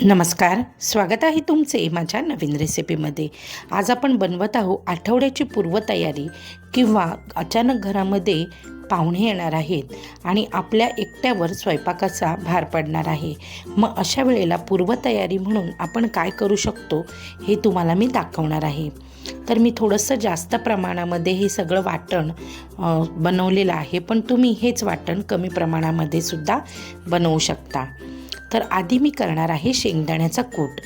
नमस्कार स्वागत आहे तुमचे माझ्या नवीन रेसिपीमध्ये आज आपण बनवत आहोत आठवड्याची पूर्वतयारी किंवा अचानक घरामध्ये पाहुणे येणार आहेत आणि आपल्या एकट्यावर स्वयंपाकाचा भार पडणार आहे. मग अशा वेळेला पूर्वतयारी म्हणून आपण काय करू शकतो हे तुम्हाला मी दाखवणार आहे. तर मी थोडंसं जास्त प्रमाणामध्ये हे सगळं वाटण बनवलेलं आहे पण तुम्ही हेच वाटण कमी प्रमाणामध्ये सुद्धा बनवू शकता. तर आधी मी करणार आहे शेंगदाण्याचा कूट.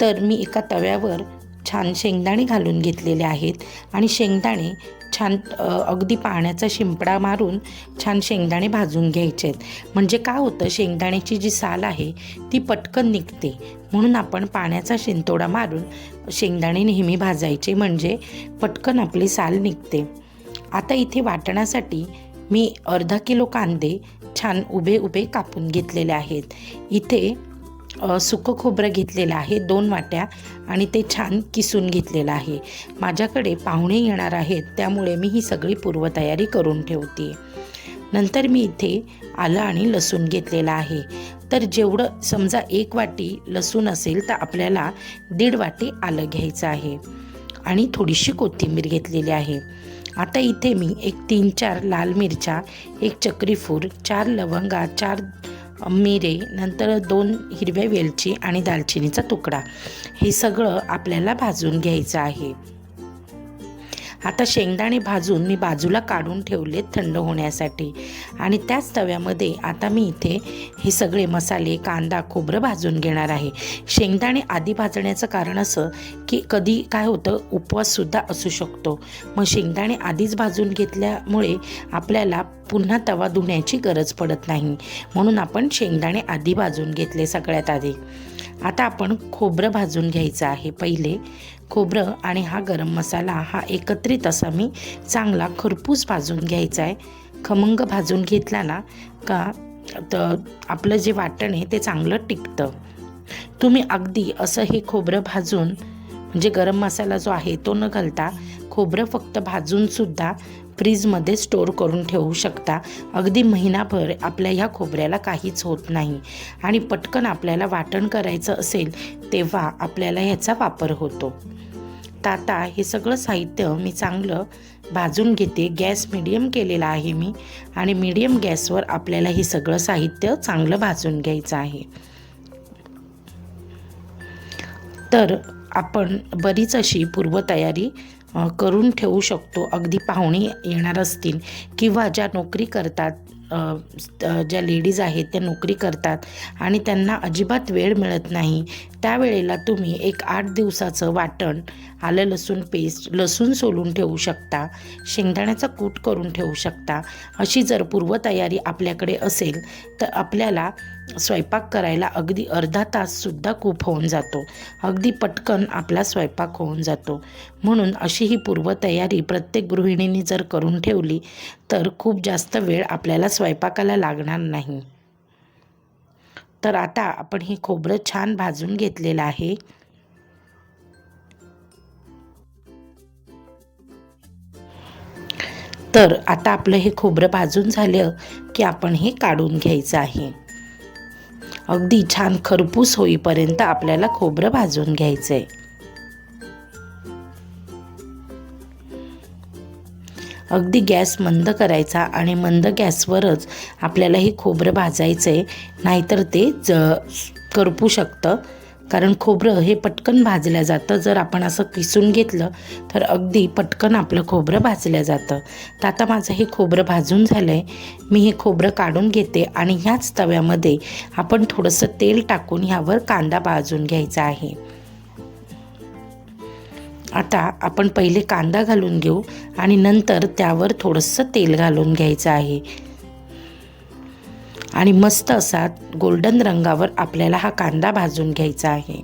तर मी एका तव्यावर छान शेंगदाणे घालून घेतलेले आहेत आणि शेंगदाणे छान अगदी पाण्याचा शिंपडा मारून छान शेंगदाणे भाजून घ्यायचे आहेत. म्हणजे काय होतं शेंगदाण्याची जी साल आहे ती पटकन निघते. म्हणून आपण पाण्याचा शिंतोडा मारून शेंगदाणे नेहमी भाजायचे म्हणजे पटकन आपली साल निघते. आता इथे वाटण्यासाठी मी अर्धा किलो कांदे छान उभे उभे कापून घेतलेले आहेत. इथे सुकं खोबरं घेतलेलं आहे दोन वाट्या आणि ते छान किसून घेतलेलं आहे. माझ्याकडे पाहुणे येणार आहेत त्यामुळे मी ही सगळी पूर्वतयारी करून ठेवते. नंतर मी इथे आलं आणि लसूण घेतलेलं आहे. तर जेवढं समजा एक वाटी लसूण असेल तर आपल्याला दीड वाटी आलं घ्यायचं आहे. आणि थोडीशी कोथिंबीर घेतलेली आहे. आता इथे मी एक तीन चार लाल मिरच्या एक चक्रीफूर चार लवंगा चार मिरे नंतर दोन हिरव्या वेलची आणि दालचिनीचा तुकडा. हे सगळं आपल्याला भाजून घ्यायचं आहे. आता शेंगदाणे भाजून मी बाजूला काढून ठेवले थंड होण्यासाठी. आणि त्याच तव्यामध्ये आता मी इथे हे सगळे मसाले कांदा खोबरं भाजून घेणार आहे. शेंगदाणे आधी भाजण्याचं कारण असं की कधी काय होतं उपवाससुद्धा असू शकतो. मग शेंगदाणे आधीच भाजून घेतल्यामुळे आपल्याला पुन्हा तवा धुण्याची गरज पडत नाही. म्हणून आपण शेंगदाणे आधी भाजून घेतले सगळ्यात आधी. आता आपण खोबरं भाजून घ्यायचं आहे पहिले. खोबरं आणि हा गरम मसाला हा एकत्रित असा मी चांगला खरपूस भाजून घ्यायचा आहे. खमंग भाजून घेतला ना का तर आपलं जे वाटण आहे ते चांगलं टिकतं. तुम्ही अगदी असं हे खोबरं भाजून म्हणजे गरम मसाला जो आहे तो न घालता खोबरं फक्त भाजूनसुद्धा फ्रीजमध्ये स्टोअर करून ठेवू शकता. अगदी महिनाभर आपल्या ह्या खोबऱ्याला काहीच होत नाही. आणि पटकन आपल्याला वाटण करायचं असेल तेव्हा आपल्याला ह्याचा वापर होतो. ताता हे सगळं साहित्य मी चांगलं भाजून घेते. गॅस मिडियम केलेला आहे मी. आणि मिडियम गॅसवर आपल्याला हे सगळं साहित्य चांगलं भाजून घ्यायचं आहे. तर आपण बरीच अशी पूर्वतयारी करून ठेवू शकतो. अगदी पाहुणे येणार असतील किंवा ज्या नोकरी करतात ज्या लेडीज आहेत त्या नोकरी करतात आणि त्यांना अजिबात वेळ मिळत नाही त्यावेळेला तुम्ही एक आठ दिवसाचं वाटण आलं लसूण पेस्ट लसूण सोलून ठेवू शकता शेंगदाण्याचा कूट करून ठेवू शकता. अशी जर पूर्वतयारी आपल्याकडे असेल तर आपल्याला स्वयंपाक करायला अगदी अर्धा ताससुद्धा खूप होऊन जातो. अगदी पटकन आपला स्वयंपाक होऊन जातो. म्हणून अशी ही पूर्वतयारी प्रत्येक गृहिणींनी जर करून ठेवली तर खूप जास्त वेळ आपल्याला स्वयंपाकाला लागणार नाही. तर आता आपण हे खोबरं छान भाजून घेतलेलं आहे. तर आता आपलं हे खोबरं भाजून झालं की आपण हे काढून घ्यायचं आहे. अगदी छान खरपूस होईपर्यंत आपल्याला खोबरं भाजून घ्यायचं आहे अगदी गॅस मंद करायचा आणि मंद गॅसवरच आपल्याला हे खोबरं भाजायचं आहे नाहीतर ते ज करपू शकतं. कारण खोबरं हे पटकन भाजलं जातं. जर आपण असं किसून घेतलं तर अगदी पटकन आपलं खोबरं भाजलं जातं. तर आता माझं हे खोबरं भाजून झालं आहे मी हे खोबरं काढून घेते आणि ह्याच तव्यामध्ये आपण थोडंसं तेल टाकून ह्यावर कांदा भाजून घ्यायचा आहे. आता आपण पहिले कांदा घालून घेऊ आणि नंतर त्यावर थोडंसं तेल घालून घ्यायचं आहे. आणि मस्त असा गोल्डन रंगावर आपल्याला हा कांदा भाजून घ्यायचा आहे.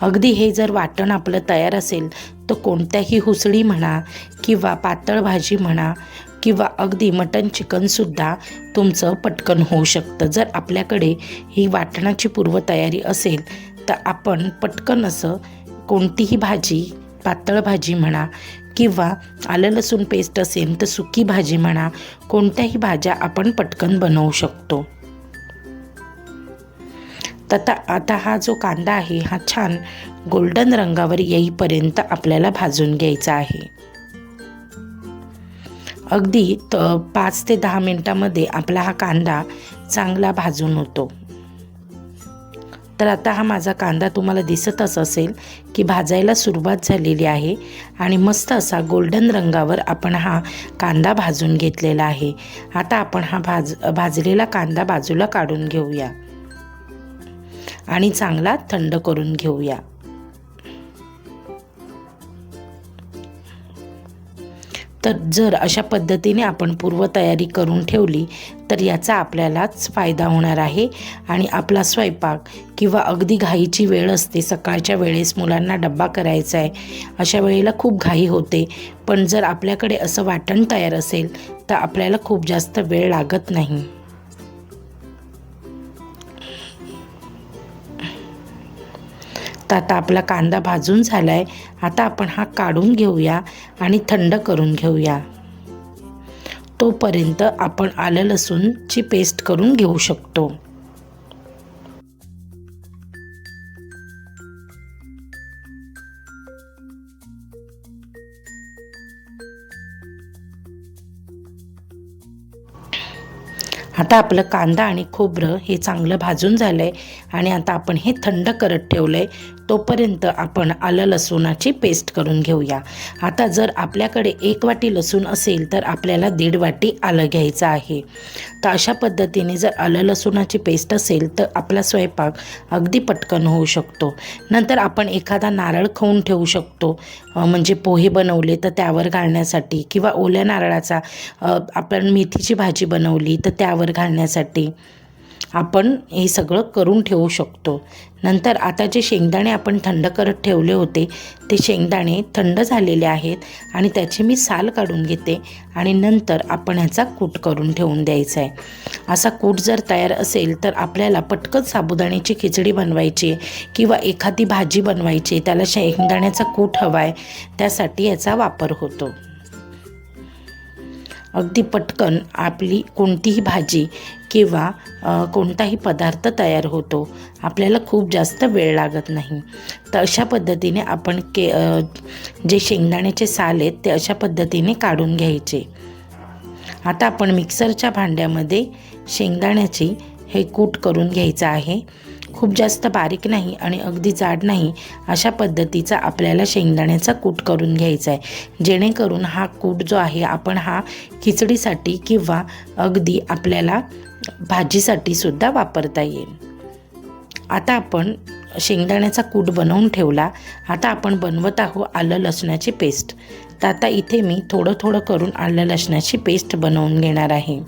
अगदी हे जर वाटण आपलं तयार असेल तर कोणत्याही हुसळी म्हणा किंवा पातळ भाजी म्हणा किंवा अगदी मटन चिकनसुद्धा तुमचं पटकन होऊ शकतं. जर आपल्याकडे ही वाटणाची पूर्वतयारी असेल तर आपण पटकन असं कोणतीही भाजी पातळ भाजी म्हणा किंवा आलं लसूण पेस्ट असेल तर सुकी भाजी म्हणा कोणत्याही भाज्या आपण पटकन बनवू शकतो. तता आता हा जो कांदा आहे हा छान गोल्डन रंगावर येईपर्यंत आपल्याला भाजून घ्यायचा आहे. अगदी त पाच ते दहा मिनटामध्ये आपला हा कांदा चांगला भाजून होतो. तर आता हा माझा कांदा तुम्हाला दिसतच असेल की भाजायला सुरुवात झालेली आहे आणि मस्त असा गोल्डन रंगावर आपण हा कांदा भाजून घेतलेला आहे. आता आपण हा भाज भाजलेला कांदा बाजूला काढून घेऊया आणि चांगला थंड करून घेऊया. तर जर अशा पद्धतीने आपण पूर्वतयारी करून ठेवली तर याचा आपल्यालाच फायदा होणार आहे. आणि आपला स्वयंपाक किंवा अगदी घाईची वेळ असते सकाळच्या वेळेस मुलांना डब्बा करायचा आहे अशा वेळेला खूप घाई होते. पण जर आपल्याकडे असं वाटण तयार असेल तर आपल्याला खूप जास्त वेळ लागत नाही. आता आपला कांदा भाजून झाला आहे आता आपण हा काढून घेऊया आणि थंड करून घेऊया. तोपर्यंत आपण आलं लसूणची पेस्ट करून घेऊ शकतो. आता आपलं कांदा आणि खोबरं हे चांगलं भाजून झालं आहे आणि आता आपण हे थंड करत ठेवलं आहे तोपर्यंत आपण आलं लसूणाची पेस्ट करून घेऊया. आता जर आपल्याकडे एक वाटी लसूण असेल तर आपल्याला दीड वाटी आलं घ्यायचं आहे. तर अशा पद्धतीने जर आलं लसूणाची पेस्ट असेल तर आपला स्वयंपाक अगदी पटकन होऊ शकतो. नंतर आपण एखादा नारळ खाऊन ठेवू शकतो. म्हणजे पोहे बनवले तर त्यावर घालण्यासाठी किंवा ओल्या नारळाचा आपण मेथीची भाजी बनवली तर त्यावर घालण्यासाठी. आपण हे सगळं करून ठेवू शकतो. नंतर आता जे शेंगदाणे आपण थंड करत ठेवले होते ते शेंगदाणे थंड झालेले आहेत आणि त्याचे मी साल काढून घेते आणि नंतर आपण ह्याचा कूट करून ठेवून द्यायचा आहे. असा कूट जर तयार असेल तर आपल्याला पटकन साबुदाण्याची खिचडी बनवायची किंवा एखादी भाजी बनवायची त्याला शेंगदाण्याचा कूट हवा आहे त्यासाठी याचा वापर होतो. अगदी पटकन आपली कोणतीही भाजी किंवा कोणताही पदार्थ तयार होतो. आपल्याला खूप जास्त वेळ लागत नाही. तर अशा पद्धतीने आपण के जे शेंगदाण्याचे साल आहेत ते अशा पद्धतीने काढून घ्यायचे. आता आपण मिक्सरच्या भांड्यामध्ये शेंगदाण्याची हे कूट करून घ्यायचं आहे. खूप जास्त बारीक नाही आणि अगदी जाड नाही अशा पद्धतीचा आपल्याला शेंगदाण्याचा कूट करून घ्यायचा आहे जेणेकरून हा कूट जो आहे आपण हा खिचडीसाठी किंवा अगदी आपल्याला भाजीसाठी सुद्धा वापरता येईल. आता आपण शेंगदाण्याचा कूट बनवून ठेवला. आता आपण बनवत आहोत आलं लसणाची पेस्ट. तर आता इथे मी थोडं थोडं करून आलं लसणाची पेस्ट बनवून घेणार आहे.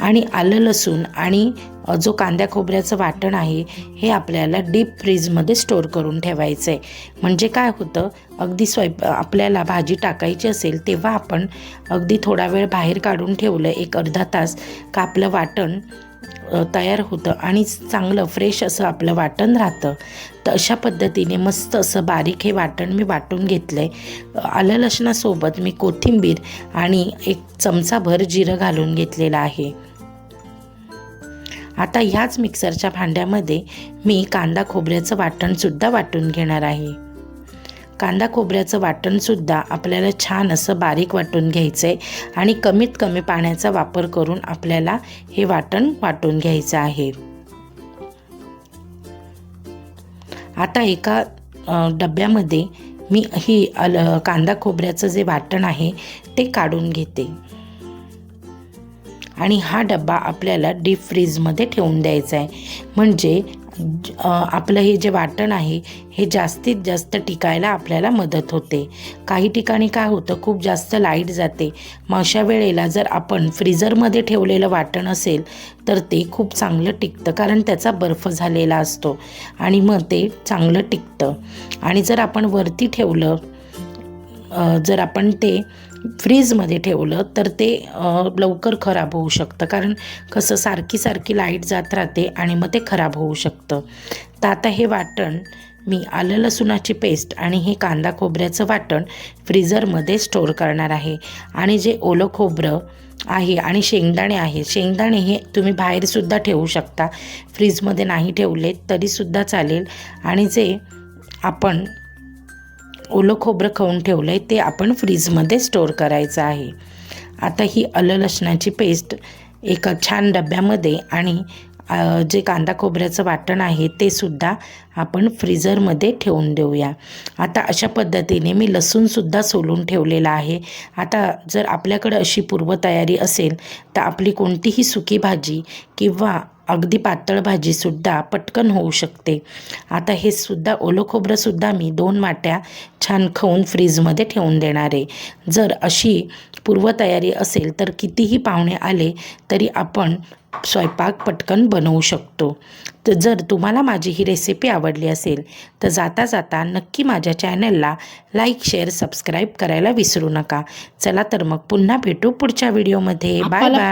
आणि आलं लसूण आणि जो कांद्या खोबऱ्याचं वाटण आहे हे आपल्याला डीप फ्रीजमध्ये स्टोअर करून ठेवायचं आहे म्हणजे काय होतं अगदी स्वयं आपल्याला भाजी टाकायची असेल तेव्हा आपण अगदी थोडा वेळ बाहेर काढून ठेवलं एक अर्धा तास का आपलं वाटण तयार होतं आणि चांगलं फ्रेश असं आपलं वाटण राहतं. तर अशा पद्धतीने मस्त असं बारीक हे वाटण मी वाटून घेतलं आहे आलं लसणासोबत मी कोथिंबीर आणि एक चमचाभर जिरं घालून घेतलेलं आहे. आता ह्याच मिक्सरच्या भांड्यामध्ये मी कांदा खोबऱ्याचं वाटणसुद्धा वाटून घेणार आहे. कांदा खोबऱ्याचं वाटणसुद्धा आपल्याला छान असं बारीक वाटून घ्यायचं आहे आणि कमीत कमी पाण्याचा वापर करून आपल्याला हे वाटण वाटून घ्यायचं आहे. आता एका डब्यामध्ये मी ही अल कांदा खोबऱ्याचं जे वाटण आहे ते काढून घेते. आणि हा डब्बा आपल्याला डीप फ्रीजमध्ये ठेवून द्यायचा आहे. म्हणजे आपलं हे जे वाटण आहे हे जास्तीत जास्त टिकायला आपल्याला मदत होते. काही ठिकाणी काय होतं खूप जास्त लाइट जाते. मग अशा वेळेला जर आपण फ्रीजरमध्ये ठेवलेलं वाटण असेल तर ते खूप चांगलं टिकतं कारण त्याचा बर्फ झालेला असतो आणि मग ते चांगलं टिकतं. आणि जर आपण वरती ठेवलं जर आपण ते फ्रीजमध्ये ठेवलं तर ते लवकर खराब होऊ शकतं. कारण कसं सारखी सारखी लाइट जात राहते आणि मग ते खराब होऊ शकतं. तर आता हे वाटण मी आलं लसूणाची पेस्ट आणि हे कांदा खोबऱ्याचं वाटण फ्रीजरमध्ये स्टोअर करणार आहे. आणि जे ओलं खोबरं आहे आणि शेंगदाणे आहे शेंगदाणे हे तुम्ही बाहेरसुद्धा ठेवू शकता. फ्रीजमध्ये नाही ठेवले तरीसुद्धा चालेल. आणि जे आपण ओलं खोबरं खाऊन ठेवलं आहे ते आपण फ्रीजमध्ये स्टोअर करायचं आहे. आता ही आलं लसणाची पेस्ट एका छान डब्यामध्ये आणि जे कांदा खोबऱ्याचं वाटण आहे ते सुद्धा आपण फ्रीजरमध्ये ठेवून देऊया. आता अशा पद्धतीने मी लसूणसुद्धा सोलून ठेवलेला आहे. आता जर आपल्याकडं अशी पूर्वतयारी असेल तर आपली कोणतीही सुकी भाजी किंवा अगदी पातळ भाजीसुद्धा पटकन होऊ शकते. आता हे सुद्धा ओलं खोबरंसुद्धा मी दोन वाट्या छान खाऊन फ्रीजमध्ये ठेवून देणार आहे. जर अशी पूर्वतयारी असेल तर कितीही पाहुणे आले तरी आपण स्वयंपाक पटकन बनवू शकतो. तर जर तुम्हाला माझी ही रेसिपी आवडली असेल तर जाता जाता नक्की माझ्या चॅनलला लाईक शेअर सबस्क्राईब करायला विसरू नका. चला तर मग पुन्हा भेटू पुढच्या व्हिडिओमध्ये. Bye bye.